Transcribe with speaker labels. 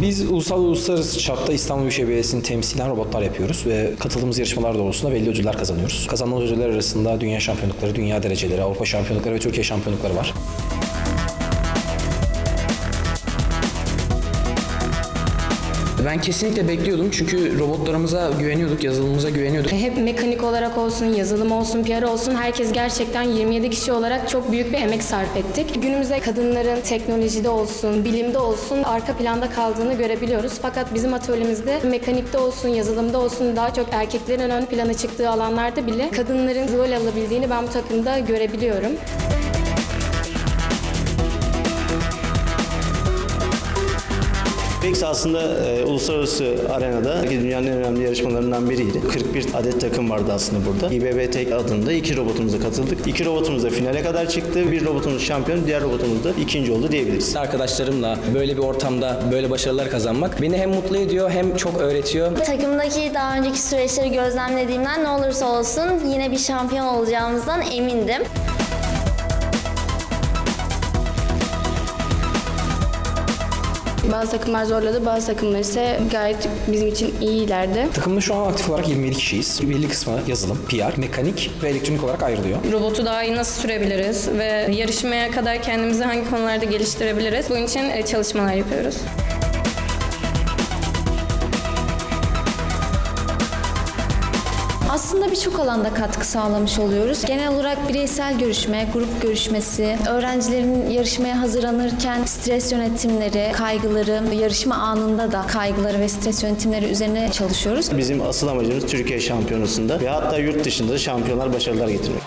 Speaker 1: Biz ulusal ve uluslararası çapta İstanbul Büyükşehir Belediyesi'nin temsilen robotlar yapıyoruz ve katıldığımız yarışmalar doğrultusunda belli ödüller kazanıyoruz. Kazandığımız ödüller arasında dünya şampiyonlukları, dünya dereceleri, Avrupa şampiyonlukları ve Türkiye şampiyonlukları var. Ben kesinlikle bekliyordum çünkü robotlarımıza güveniyorduk, yazılımımıza güveniyorduk.
Speaker 2: Hep mekanik olarak olsun, yazılım olsun, PR olsun herkes gerçekten 27 kişi olarak çok büyük bir emek sarf ettik. Günümüzde kadınların teknolojide olsun, bilimde olsun arka planda kaldığını görebiliyoruz. Fakat bizim atölyemizde mekanikte olsun, yazılımda olsun daha çok erkeklerin ön plana çıktığı alanlarda bile kadınların rol alabildiğini ben bu takımda görebiliyorum.
Speaker 3: PEX aslında e, uluslararası arenada dünyanın en önemli yarışmalarından biriydi. 41 adet takım vardı aslında burada. İBB Tek adında iki robotumuza katıldık. İki robotumuz da finale kadar çıktı. Bir robotumuz şampiyon, diğer robotumuz da ikinci oldu diyebiliriz.
Speaker 1: Arkadaşlarımla böyle bir ortamda böyle başarılar kazanmak beni hem mutlu ediyor hem çok öğretiyor.
Speaker 4: Takımdaki daha önceki süreçleri gözlemlediğimden ne olursa olsun yine bir şampiyon olacağımızdan emindim.
Speaker 5: Bazı takımlar zorladı, bazı takımlar ise gayet bizim için iyilerdi.
Speaker 1: Takımda şu an aktif olarak 27 kişiyiz. Belli kısmı yazılım, PR, mekanik ve elektronik olarak ayrılıyor.
Speaker 6: robotu daha iyi nasıl sürebiliriz ve yarışmaya kadar kendimizi hangi konularda geliştirebiliriz? Bunun için e, çalışmalar yapıyoruz.
Speaker 7: Aslında birçok alanda katkı sağlamış oluyoruz. Genel olarak bireysel görüşme, grup görüşmesi, öğrencilerin yarışmaya hazırlanırken stres yönetimleri, kaygıları, yarışma anında da kaygıları ve stres yönetimleri üzerine çalışıyoruz.
Speaker 3: Bizim asıl amacımız Türkiye şampiyonasında ve hatta yurt dışında da şampiyonlar başarılar getirmek.